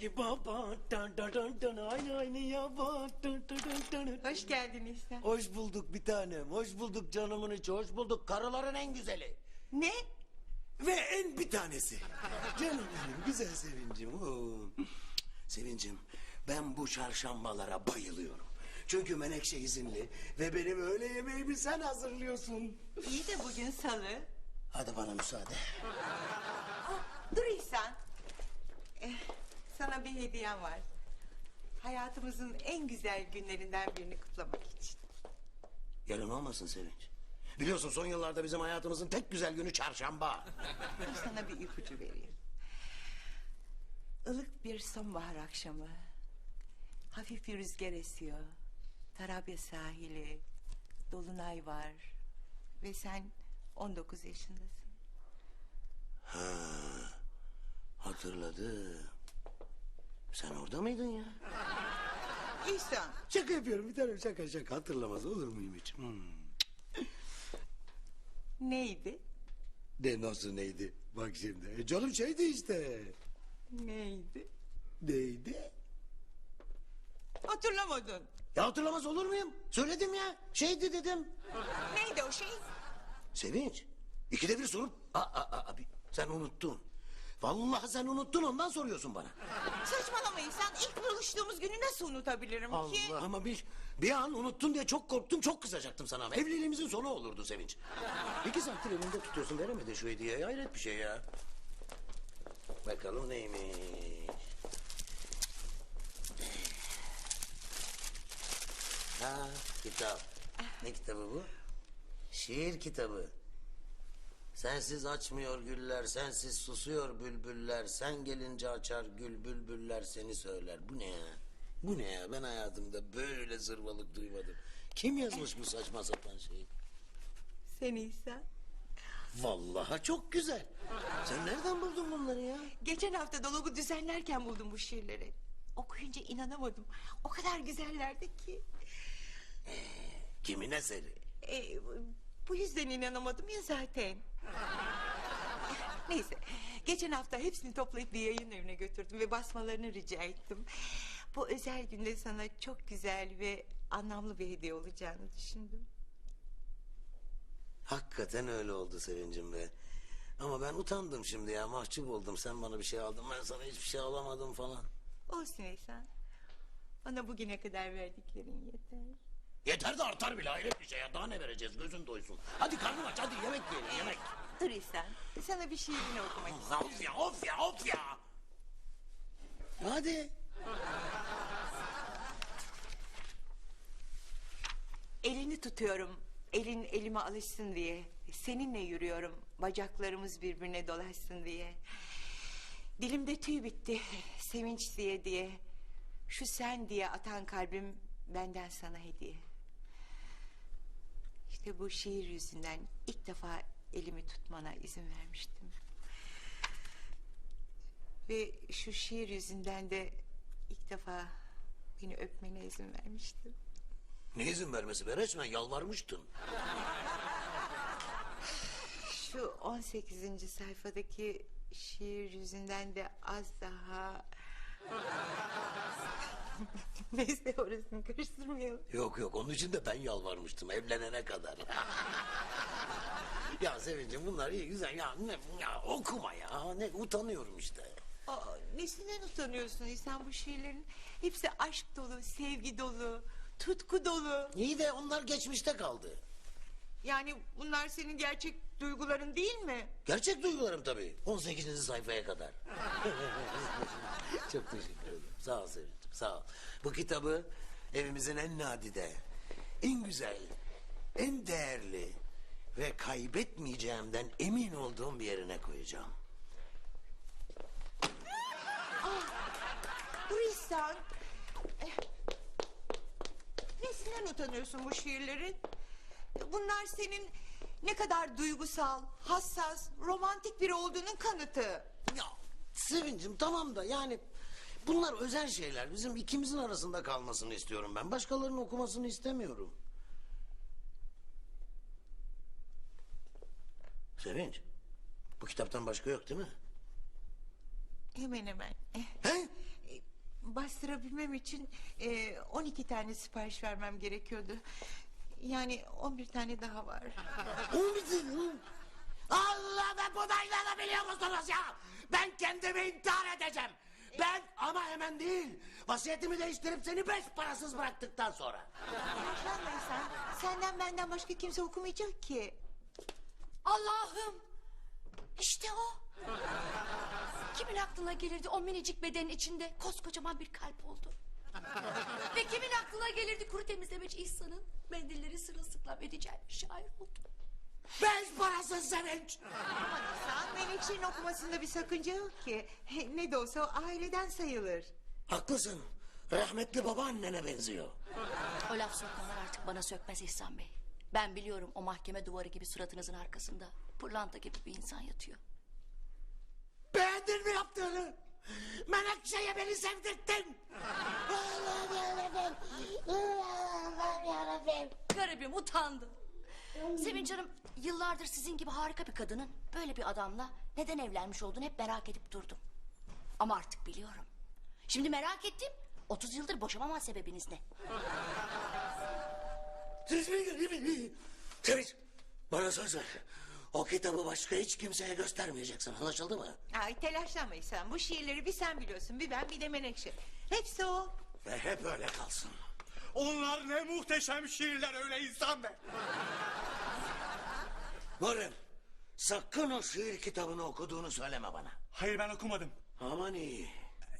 ki baba. Aynı aynı ya bak. Hoş geldin İhsan. Hoş bulduk bir tanem. Hoş bulduk canımın içi. Hoş bulduk karıların en güzeli. Ne? Ve en bir tanesi. Canım benim güzel sevincim. Oo. Sevincim ben bu çarşambalara bayılıyorum. Çünkü Menekşe izinli ve benim öğle yemeğimi sen hazırlıyorsun. İyi de bugün salı. Hadi bana müsaade. Dur İhsan. Eh, sana bir hediyem var. Hayatımızın en güzel günlerinden birini kutlamak için. Yarın olmasın Sevinç. Biliyorsun son yıllarda bizim hayatımızın tek güzel günü çarşamba. Dur sana bir ipucu vereyim. Ilık bir sonbahar akşamı. Hafif bir rüzgar esiyor. Tarabya sahili. Dolunay var. Ve sen 19 yaşındasın. Hatırladım. Sen orada mıydın ya? İhsan. Şaka yapıyorum bir tanem şaka şaka hatırlamaz olur muyum hiç? Hmm. Neydi? De nasıl neydi? Bak şimdi. E canım şeydi işte. Neydi? Neydi? Hatırlamadın. Ya hatırlamaz olur muyum? Söyledim ya. Şeydi dedim. Neydi o şey? Sevinç. İkide bir sorup... Aa, aa, abi, sen unuttun. Vallahi sen unuttun ondan soruyorsun bana. Saçmalama İhsan. İlk buluştuğumuz günü nasıl unutabilirim ki? Allah ama bir, bir an unuttun diye çok korktum çok kızacaktım sana. ama Evliliğimizin sonu olurdu Sevinç. İki saattir elinde tutuyorsun veremedi şu hediyeyi hayret bir şey ya. Bakalım neymiş. Ha kitap. Ne kitabı bu? Şiir kitabı. Sensiz açmıyor güller, sensiz susuyor bülbüller. Sen gelince açar gül bülbüller seni söyler. Bu ne ya? Bu ne ya? Ben hayatımda böyle zırvalık duymadım. Kim yazmış bu saçma sapan şeyi? Sen İhsan. Vallahi çok güzel. Sen nereden buldun bunları ya? Geçen hafta dolabı düzenlerken buldum bu şiirleri. Okuyunca inanamadım. O kadar güzellerdi ki. Kimin eseri? E, bu yüzden inanamadım ya zaten. Neyse. Geçen hafta hepsini toplayıp bir yayın evine götürdüm ve basmalarını rica ettim. Bu özel günde sana çok güzel ve anlamlı bir hediye olacağını düşündüm. Hakikaten öyle oldu Sevincim be. Ama ben utandım şimdi ya mahcup oldum. Sen bana bir şey aldın ben sana hiçbir şey alamadım falan. Olsun İhsan. Bana bugüne kadar verdiklerin yeter. Yeter de artar bile hayret bir şey ya. Daha ne vereceğiz gözün doysun. Hadi karnım aç hadi yemek yiyelim yemek. Dur İhsan. Sana bir şiirini okumak istiyorum. Of ya of ya of ya. Hadi. Elini tutuyorum. Elin elime alışsın diye. Seninle yürüyorum. Bacaklarımız birbirine dolaşsın diye. Dilimde tüy bitti. Sevinç diye diye. Şu sen diye atan kalbim benden sana hediye. İşte bu şiir yüzünden ilk defa elimi tutmana izin vermiştim. Ve şu şiir yüzünden de ilk defa beni öpmene izin vermiştim. Ne izin vermesi be resmen yalvarmıştın. Şu 18. sayfadaki şiir yüzünden de az daha... Neyse orasını karıştırmayalım. Yok yok onun için de ben yalvarmıştım evlenene kadar. ya Sevincim bunlar iyi güzel ya, ne, ya okuma ya ne utanıyorum işte. Aa, nesinden utanıyorsun sen bu şiirlerin? Hepsi aşk dolu, sevgi dolu, tutku dolu. İyi de onlar geçmişte kaldı. Yani bunlar senin gerçek duyguların değil mi? Gerçek duygularım tabii. 18. sayfaya kadar. Çok teşekkür ederim. Sağ ol Sevinç'im sağ ol. Bu kitabı evimizin en nadide, en güzel, en değerli ve kaybetmeyeceğimden emin olduğum bir yerine koyacağım. Dur İhsan. Eh, Nesinden utanıyorsun bu şiirlerin? Bunlar senin ne kadar duygusal, hassas, romantik biri olduğunun kanıtı. Ya Sevinç'im tamam da yani bunlar özel şeyler. Bizim ikimizin arasında kalmasını istiyorum ben. Başkalarının okumasını istemiyorum. Sevinç, bu kitaptan başka yok değil mi? Hemen hemen. Eh, He? eh, bastırabilmem için e, 12 tane sipariş vermem gerekiyordu. Yani 11 tane daha var. Allah be buna inanabiliyor musunuz ya? Ben kendimi intihar edeceğim. Ben ama hemen değil. Vasiyetimi değiştirip seni beş parasız bıraktıktan sonra. Yaşlanma sen. Senden benden başka kimse okumayacak ki. Allah'ım. İşte o. Kimin aklına gelirdi o minicik bedenin içinde koskocaman bir kalp oldu. Ve kimin aklına gelirdi kuru temizlemeci İhsan'ın mendilleri sırılsıklam edeceği bir şair oldu. Beş parasız sevinç. Sen Menekşe'nin okumasında bir sakınca yok ki. Ne de olsa o aileden sayılır. Haklısın. Rahmetli babaannene benziyor. O laf sokmalar artık bana sökmez İhsan Bey. Ben biliyorum o mahkeme duvarı gibi suratınızın arkasında pırlanta gibi bir insan yatıyor. Beğendin mi yaptığını? Menekşe'ye beni sevdirttin. Allah'ım yarabbim. Allah'ım yarabbim. Garibim utandım. Sevinç Hanım yıllardır sizin gibi harika bir kadının böyle bir adamla neden evlenmiş olduğunu hep merak edip durdum. Ama artık biliyorum. Şimdi merak ettim. 30 yıldır boşamama sebebiniz ne? Sevinç bana söz ver. O kitabı başka hiç kimseye göstermeyeceksin anlaşıldı mı? Ay telaşlanma sen. Bu şiirleri bir sen biliyorsun. Bir ben bir de Menekşe. Hepsi o. Ve hep öyle kalsın. Onlar ne muhteşem şiirler öyle insan be. Varım sakın o şiir kitabını okuduğunu söyleme bana. Hayır ben okumadım. Aman iyi.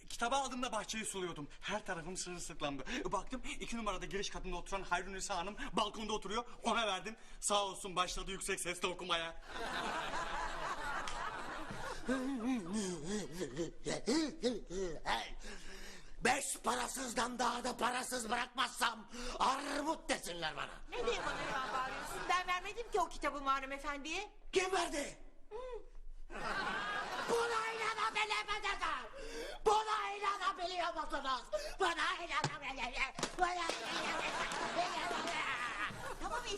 Kitabı aldığımda bahçeyi suluyordum. Her tarafım sırılsıklamdı. Baktım iki numarada giriş katında oturan Hayrun Nisa Hanım balkonda oturuyor. Ona verdim. Sağ olsun başladı yüksek sesle okumaya. Beş parasızdan daha da parasız bırakmazsam armut desinler bana. Ne diye bana hemen bağırıyorsun? Ben vermedim ki o kitabı Muharrem Efendi'ye. Kim verdi? Buna inanabiliyor Buna inanabiliyor musunuz? Buna inanabiliyor Buna inanabiliyor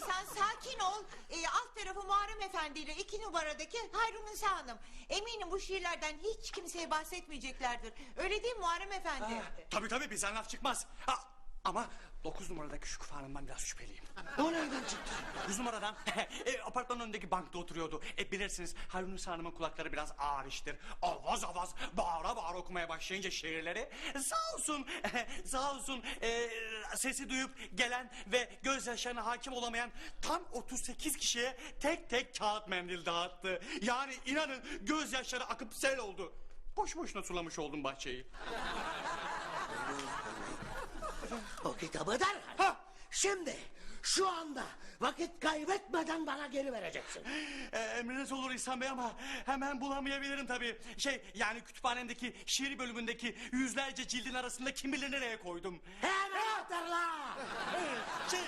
Tamam İhsan sakin ol. Ee, alt tarafı Muharrem Efendi ile iki numaradaki Hayrun Nisa Hanım. Eminim bu şiirlerden hiç kimseye bahsetmeyeceklerdir. Öyle değil mi Muharrem Efendi? Tabii tabii bizden laf çıkmaz. Ha, ama dokuz numaradaki Şükrü Hanım'dan biraz şüpheliyim. O nereden çıktı? Yüz numaradan e, apartmanın önündeki bankta oturuyordu. E, bilirsiniz Harun Nisa Hanım'ın kulakları biraz ağır iştir. Avaz avaz bağıra bağıra okumaya başlayınca şiirleri sağ olsun sağ olsun e, sesi duyup gelen ve gözyaşlarına hakim olamayan tam 38 kişiye tek tek kağıt mendil dağıttı. Yani inanın gözyaşları akıp sel oldu. Boş boşuna sulamış oldum bahçeyi. O kitabı derhal. Ha! Şimdi şu anda vakit kaybetmeden bana geri vereceksin. E, emriniz olur İhsan Bey ama hemen bulamayabilirim tabii. Şey yani kütüphanemdeki şiir bölümündeki yüzlerce cildin arasında kim bilir nereye koydum. Hemen hatırla. Şey,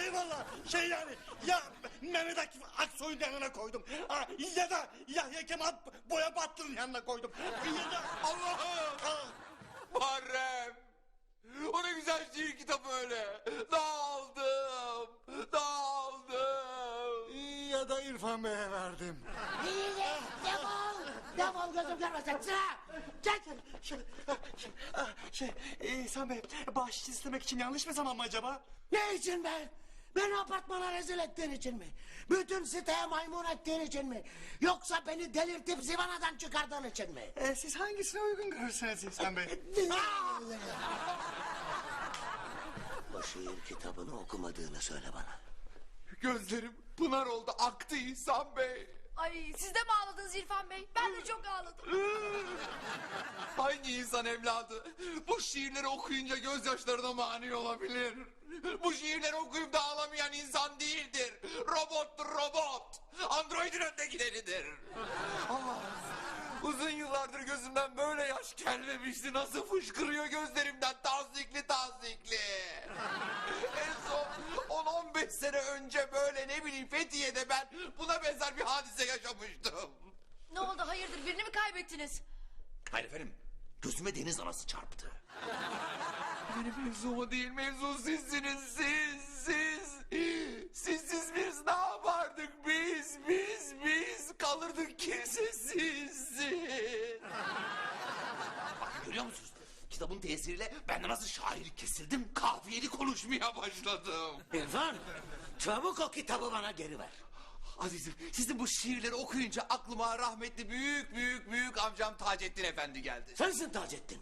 şey valla şey yani ya Mehmet Akif Aksoy'un yanına koydum. Ha, ya da Yahya Kemal Boya Batlı'nın yanına koydum. Ya da Allah'ım! Muharrem! O ne güzel şiir kitabı öyle. Dağıldım. Dağıldım. ya da İrfan Bey'e verdim. İyi de defol. Defol gözüm görmesin. Sıra. Çek. Şey, ah, şey İhsan Bey bağış istemek için yanlış mı zaman mı acaba? Ne için be? Beni apartmana rezil ettiğin için mi? Bütün siteye maymun ettiğin için mi? Yoksa beni delirtip zivanadan çıkardığın için mi? E, siz hangisine uygun görürsünüz İhsan Bey? O şiir kitabını okumadığını söyle bana. Gözlerim pınar oldu aktı İhsan Bey. Ay siz de mi ağladınız İrfan Bey? Ben de çok ağladım. Hangi insan evladı bu şiirleri okuyunca gözyaşlarına mani olabilir? Bu şiirleri okuyup da ağlamayan insan değildir. Robottur robot. Androidin öndekileridir. Allah. Uzun yıllardır gözümden böyle yaş gelmemişti. Nasıl fışkırıyor gözlerimden tazikli tazikli. en son 10-15 sene önce böyle ne bileyim Fethiye'de ben buna benzer bir hadise yaşamıştım. Ne oldu hayırdır birini mi kaybettiniz? Hayır efendim. Gözüme deniz anası çarptı. Benim mevzu değil mevzu sizsiniz siz siz. Sizsiz biz ne yapardık biz biz biz kalırdık kimsesiz. Bakın görüyor musunuz? Kitabın tesiriyle ben de nasıl şair kesildim kafiyeli konuşmaya başladım. İrfan çabuk o kitabı bana geri ver. Azizim sizin bu şiirleri okuyunca aklıma rahmetli büyük büyük büyük amcam Taceddin Efendi geldi. Sensin Taceddin.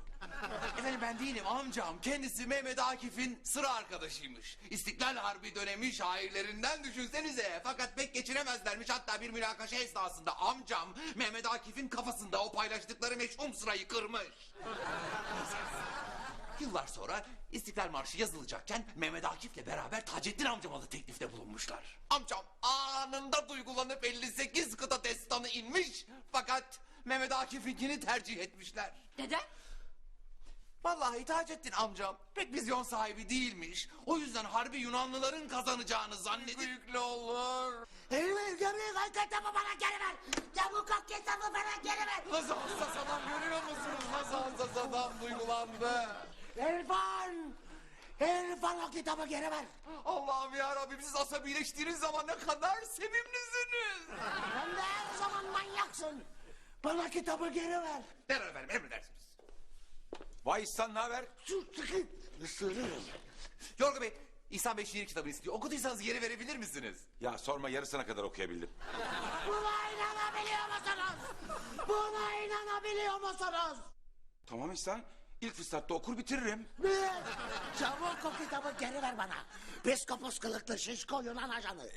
Efendim ben değilim amcam. Kendisi Mehmet Akif'in sıra arkadaşıymış. İstiklal Harbi dönemi şairlerinden düşünsenize. Fakat pek geçinemezlermiş. Hatta bir münakaşa esnasında amcam Mehmet Akif'in kafasında o paylaştıkları meşhum sırayı kırmış. Yıllar sonra İstiklal Marşı yazılacakken Mehmet Akif'le beraber Taceddin amcama da teklifte bulunmuşlar. Amcam anında duygulanıp 58 kıta destanı inmiş. Fakat Mehmet Akif'inkini tercih etmişler. Neden? Vallahi Taceddin amcam pek vizyon sahibi değilmiş. O yüzden harbi Yunanlıların kazanacağını zannedip... Büyüklü olur. Gömleği o kitabı bana geri ver. O kitabı bana geri ver. Nasıl hassas adam görüyor musunuz? Nasıl hassas adam duygulandı. İrfan. İrfan o kitabı geri ver. Allah'ım ya Rabbim siz asabileştiğiniz zaman ne kadar sevimlisiniz. Sen de her zaman manyaksın. Bana kitabı geri ver. Derhal efendim emredersiniz. Vay İhsan ne haber? Isırırım. Yorgu Bey, İhsan Bey şiir kitabını istiyor. Okuduysanız geri verebilir misiniz? Ya sorma yarısına kadar okuyabildim. Buna inanabiliyor musunuz? Buna inanabiliyor musunuz? Tamam İhsan. İlk fırsatta okur bitiririm. Ne? Çabuk o kitabı geri ver bana. Peskopos kılıklı şişko Yunan ajanı.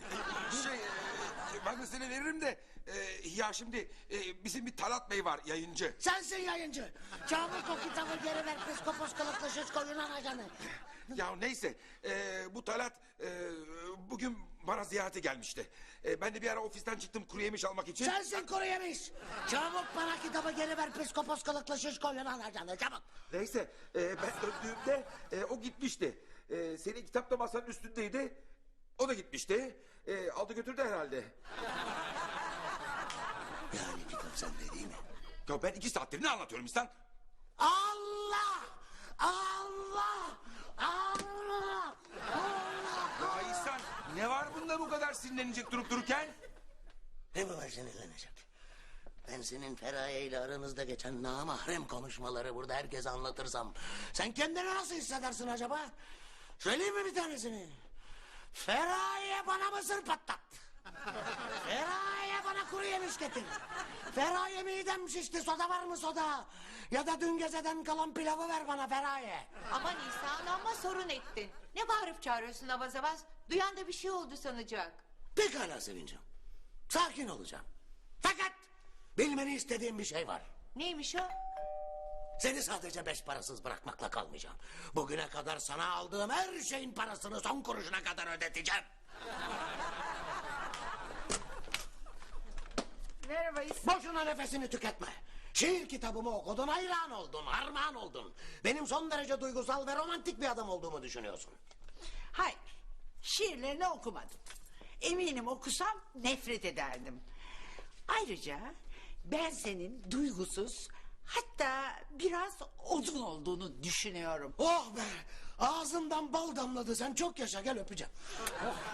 Şey, e, ben de seni veririm de... e, ya şimdi e, bizim bir Talat Bey var yayıncı. Sensin yayıncı. Çabuk o kitabı geri ver peskopos kılıklı şişko Yunan ajanı. Ya neyse e, bu Talat e, bugün bana ziyarete gelmişti. E, ben de bir ara ofisten çıktım kuru yemiş almak için. Sensin kuru yemiş. Çabuk bana kitabı geri ver peskopos kılıklı şişko Yunan ajanı. Çabuk. Neyse e, ben döndüğümde e, o gitmişti. E, senin kitap da masanın üstündeydi. O da gitmişti. E, aldı götürdü herhalde. Yani kitap sende değil mi? Ya ben iki saattir ne anlatıyorum İhsan? Allah! Allah! Allah! Allah! Ya İhsan ne var bunda bu kadar sinirlenecek durup dururken? Ne mi var sinirlenecek? Ben senin Feraye ile aranızda geçen namahrem konuşmaları burada herkese anlatırsam... ...sen kendini nasıl hissedersin acaba? Söyleyeyim mi bir tanesini? Feraye bana mısır patlat. Feraye bana kuru yemiş getir. Feraye midem şişti soda var mı soda? Ya da dün geceden kalan pilavı ver bana Feraye. Aman İhsan ama sorun ettin. Ne bağırıp çağırıyorsun avaz avaz? Duyan da bir şey oldu sanacak. Pekala Sevincim. Sakin olacağım. Fakat bilmeni istediğim bir şey var. Neymiş o? Seni sadece beş parasız bırakmakla kalmayacağım. Bugüne kadar sana aldığım her şeyin parasını son kuruşuna kadar ödeteceğim. Merhaba İhsan. Boşuna nefesini tüketme. Şiir kitabımı okudun, hayran oldun, harman oldun. Benim son derece duygusal ve romantik bir adam olduğumu düşünüyorsun. Hayır, şiirlerini okumadım. Eminim okusam nefret ederdim. Ayrıca ben senin duygusuz hatta biraz odun olduğunu düşünüyorum. Oh be! Ağzımdan bal damladı. Sen çok yaşa gel öpeceğim. Oh.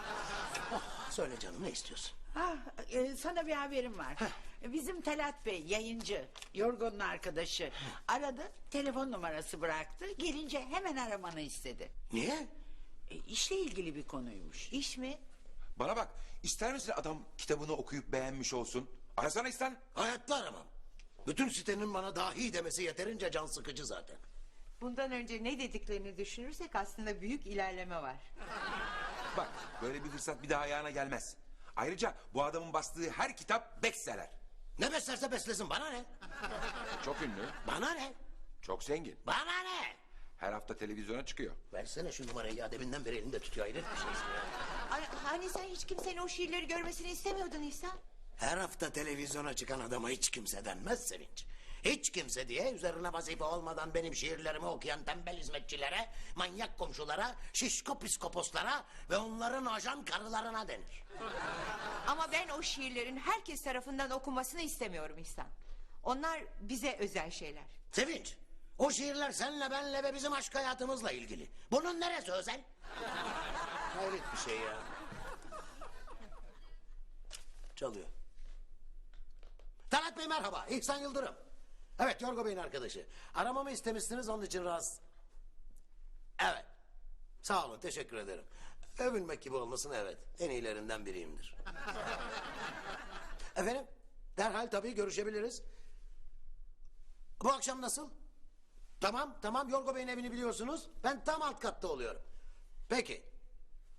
Oh, Söyle canım ne istiyorsun? Ha, e, sana bir haberim var. Bizim Talat Bey yayıncı, Yorgun'un arkadaşı. Aradı, telefon numarası bıraktı. Gelince hemen aramanı istedi. Niye? E, işle ilgili bir konuymuş. İş mi? Bana bak ister misin adam kitabını okuyup beğenmiş olsun? Arasana İhsan. Hayatta aramam. Bütün sitenin bana dahi demesi yeterince can sıkıcı zaten. Bundan önce ne dediklerini düşünürsek aslında büyük ilerleme var. Bak böyle bir fırsat bir daha ayağına gelmez. Ayrıca bu adamın bastığı her kitap bestseller. Ne beslerse beslesin bana ne? Çok ünlü, Bana ne? çok zengin. Bana ne? Her hafta televizyona çıkıyor. Versene şu numarayı ya deminden beri elinde tutuyor hayret bir şeysin ya. Ay, hani sen hiç kimsenin o şiirleri görmesini istemiyordun İhsan? Her hafta televizyona çıkan adama hiç kimse denmez Sevinç. Hiç kimse diye üzerine vazife olmadan benim şiirlerimi okuyan tembel hizmetçilere, manyak komşulara, şişko psikoposlara ve onların ajan karılarına denir. Ama ben o şiirlerin herkes tarafından okunmasını istemiyorum İhsan. Onlar bize özel şeyler. Sevinç, o şiirler senle benle ve bizim aşk hayatımızla ilgili. Bunun neresi özel? Hayret bir şey ya. Çalıyor. Talat Bey merhaba, İhsan Yıldırım. Evet, Yorgo Bey'in arkadaşı. Aramamı istemişsiniz, onun için rahatsız... Evet. Sağ olun teşekkür ederim. Övünmek gibi olmasın evet. En iyilerinden biriyimdir. Efendim derhal tabii görüşebiliriz. Bu akşam nasıl? Tamam tamam Yorgo Bey'in evini biliyorsunuz. Ben tam alt katta oluyorum. Peki.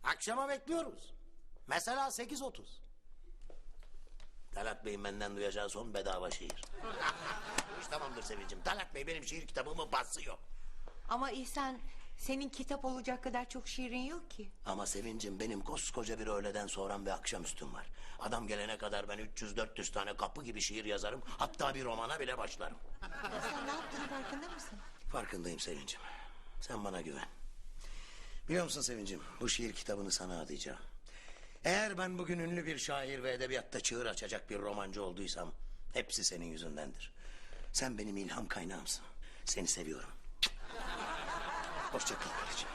Akşama bekliyoruz. Mesela 8.30. Talat Bey'in benden duyacağı son bedava şiir. İş tamamdır Sevincim. Talat Bey benim şiir kitabımı basıyor. Ama İhsan senin kitap olacak kadar çok şiirin yok ki. Ama Sevincim benim koskoca bir öğleden sonra bir akşamüstüm var. Adam gelene kadar ben 300-400 tane kapı gibi şiir yazarım. Hatta bir romana bile başlarım. İhsan ne yaptığını farkında mısın? Farkındayım Sevincim. Sen bana güven. Biliyor musun Sevincim bu şiir kitabını sana adayacağım. Eğer ben bugün ünlü bir şair ve edebiyatta çığır açacak bir romancı olduysam... ...hepsi senin yüzündendir. Sen benim ilham kaynağımsın. Seni seviyorum. Hoşça kal kardeşim.